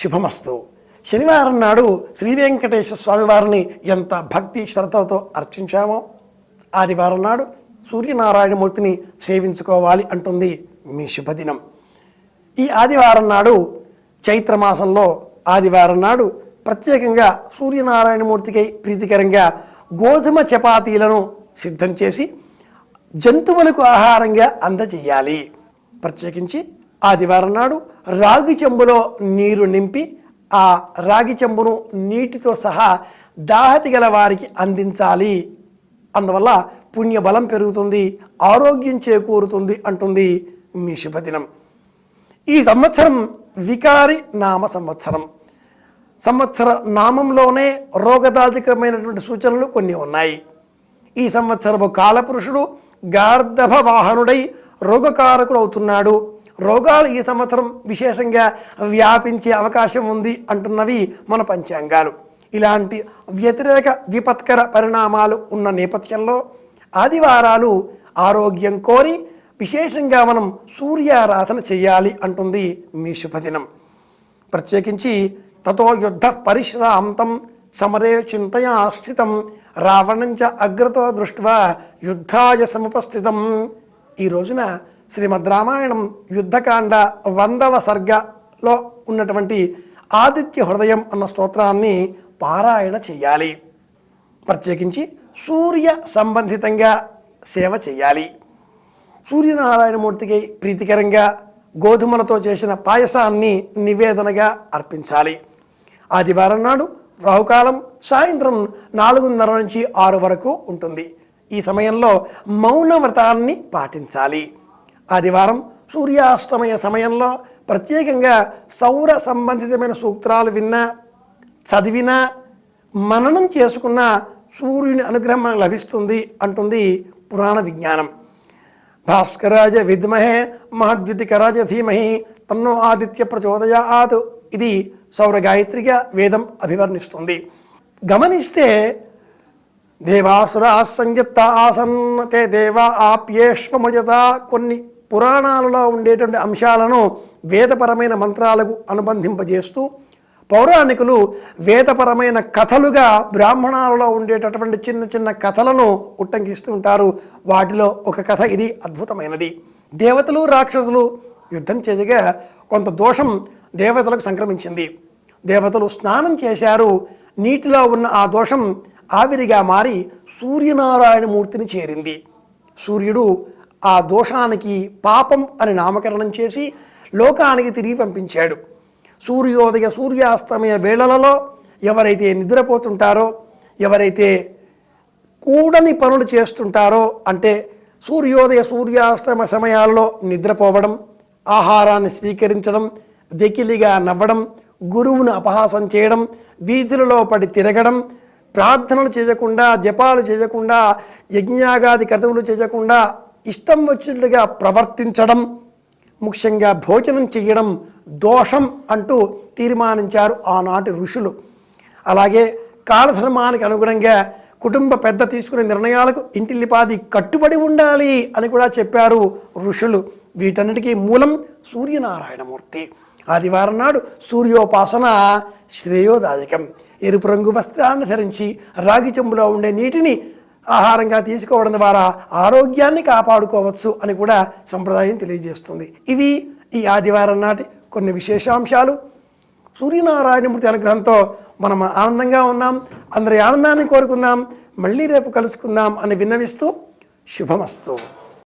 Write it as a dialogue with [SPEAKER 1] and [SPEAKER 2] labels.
[SPEAKER 1] శుభమస్తు. శనివారం నాడు శ్రీ వెంకటేశ్వర స్వామివారిని ఎంత భక్తి శ్రద్ధలతో అర్చించామో ఆదివారం నాడు సూర్యనారాయణమూర్తిని సేవించుకోవాలి అంటుంది మీ శుభదినం. ఈ ఆదివారం నాడు చైత్రమాసంలో ఆదివారం నాడు ప్రత్యేకంగా సూర్యనారాయణమూర్తికి ప్రీతికరంగా గోధుమ చపాతీలను సిద్ధం చేసి జంతువులకు ఆహారంగా అందజేయాలి. ప్రత్యేకించి ఆదివారం నాడు రాగి చెంబులో నీరు నింపి ఆ రాగి చెంబును నీటితో సహా దాహతి గల వారికి అందించాలి. అందువల్ల పుణ్యబలం పెరుగుతుంది ఆరోగ్యం చేకూరుతుంది అంటుంది మీ శుభదినం ఈ సంవత్సరం వికారి నామ సంవత్సరం. సంవత్సర నామంలోనే రోగదాజకమైనటువంటి సూచనలు కొన్ని ఉన్నాయి. ఈ సంవత్సరపు కాలపురుషుడు గార్ధభ వాహనుడై రోగకారకుడు అవుతున్నాడు రోగాలు ఈ సంవత్సరం విశేషంగా వ్యాపించే అవకాశం ఉంది అంటున్నవి మన పంచాంగాలు. ఇలాంటి వ్యతిరేక విపత్కర పరిణామాలు ఉన్న నేపథ్యంలో ఆదివారాలు ఆరోగ్యం కోరి విశేషంగా మనం సూర్యారాధన చేయాలి అంటుంది మీ శుభదినం. ప్రత్యేకించి తతో యుద్ధ పరిశ్రాంతం సమరే చింతయా స్థితం రావణంచ అగ్రతో దృష్ట్యా యుద్ధాయ సముపస్థితం. ఈ రోజున శ్రీమద్ రామాయణం యుద్ధకాండ వందవ సర్గలో ఉన్నటువంటి ఆదిత్య హృదయం అన్న స్తోత్రాన్ని పారాయణ చేయాలి. ప్రత్యేకించి సూర్య సంబంధితంగా సేవ చేయాలి. సూర్యనారాయణమూర్తికి ప్రీతికరంగా గోధుమలతో చేసిన పాయసాన్ని నివేదనగా అర్పించాలి. ఆదివారం నాడు రాహుకాలం సాయంత్రం నాలుగున్నర నుంచి ఆరు వరకు ఉంటుంది. ఈ సమయంలో మౌన వ్రతాన్ని పాటించాలి. ఆదివారం సూర్యాస్తమయ సమయంలో ప్రత్యేకంగా సౌర సంబంధితమైన సూత్రాలు విన్నా చదివినా మననం చేసుకున్న సూర్యుని అనుగ్రహం మనకు లభిస్తుంది అంటుంది పురాణ విజ్ఞానం. భాస్కరాజ విద్మహే మహద్యుతికరాజ ధీమహి తన్నో ఆదిత్య ప్రచోదయాత్ ఇది సౌర గాయత్రిగా వేదం అభివర్ణిస్తుంది. గమనిస్తే దేవాసురా సంయుక్త ఆసన్ తే దేవా ఆప్యేష్వముజత కొన్ని పురాణాలలో ఉండేటువంటి అంశాలను వేదపరమైన మంత్రాలకు అనుబంధింపజేస్తూ పౌరాణికులు వేదపరమైన కథలుగా బ్రాహ్మణాలలో ఉండేటటువంటి చిన్న చిన్న కథలను ఉట్టంకిస్తూ ఉంటారు. వాటిలో ఒక కథ ఇది అద్భుతమైనది. దేవతలు రాక్షసులు యుద్ధం చేయగా కొంత దోషం దేవతలకు సంక్రమించింది. దేవతలు స్నానం చేశారు. నీటిలో ఉన్న ఆ దోషం ఆవిరిగా మారి సూర్యనారాయణమూర్తిని చేరింది. సూర్యుడు ఆ దోషానికి పాపం అని నామకరణం చేసి లోకానికి తిరిగి పంపించాడు. సూర్యోదయ సూర్యాస్తమయ వేళలలో ఎవరైతే నిద్రపోతుంటారో ఎవరైతే కూడని పనులు చేస్తుంటారో అంటే సూర్యోదయ సూర్యాస్తమ సమయాల్లో నిద్రపోవడం ఆహారాన్ని స్వీకరించడం వెకిలిగా నవ్వడం గురువును అపహాసం చేయడం వీధులలో పడి తిరగడం ప్రార్థనలు చేయకుండా జపాలు చేయకుండా యజ్ఞాగాది కర్తవులు చేయకుండా ఇష్టం వచ్చినట్లుగా ప్రవర్తించడం ముఖ్యంగా భోజనం చేయడం దోషం అంటూ తీర్మానించారు ఆనాటి ఋషులు. అలాగే కాలధర్మానికి అనుగుణంగా కుటుంబ పెద్ద తీసుకునే నిర్ణయాలకు ఇంటిల్లిపాది కట్టుబడి ఉండాలి అని కూడా చెప్పారు ఋషులు. వీటన్నిటికీ మూలం సూర్యనారాయణమూర్తి. ఆదివారం నాడు సూర్యోపాసన శ్రేయోదాయకం. ఎరుపు రంగు వస్త్రాన్ని ధరించి రాగి చెంబులో ఉండే నీటిని ఆహారంగా తీసుకోవడం ద్వారా ఆరోగ్యాన్ని కాపాడుకోవచ్చు అని కూడా సంప్రదాయం తెలియజేస్తుంది. ఇవి ఈ ఆదివారం నాటి కొన్ని విశేషాంశాలు. సూర్యనారాయణమూర్తి అనుగ్రహంతో మనం ఆనందంగా ఉన్నాం. అందరి ఆనందాన్ని కోరుకుందాం. మళ్ళీ రేపు కలుసుకుందాం అని విన్నవిస్తూ శుభమస్తు.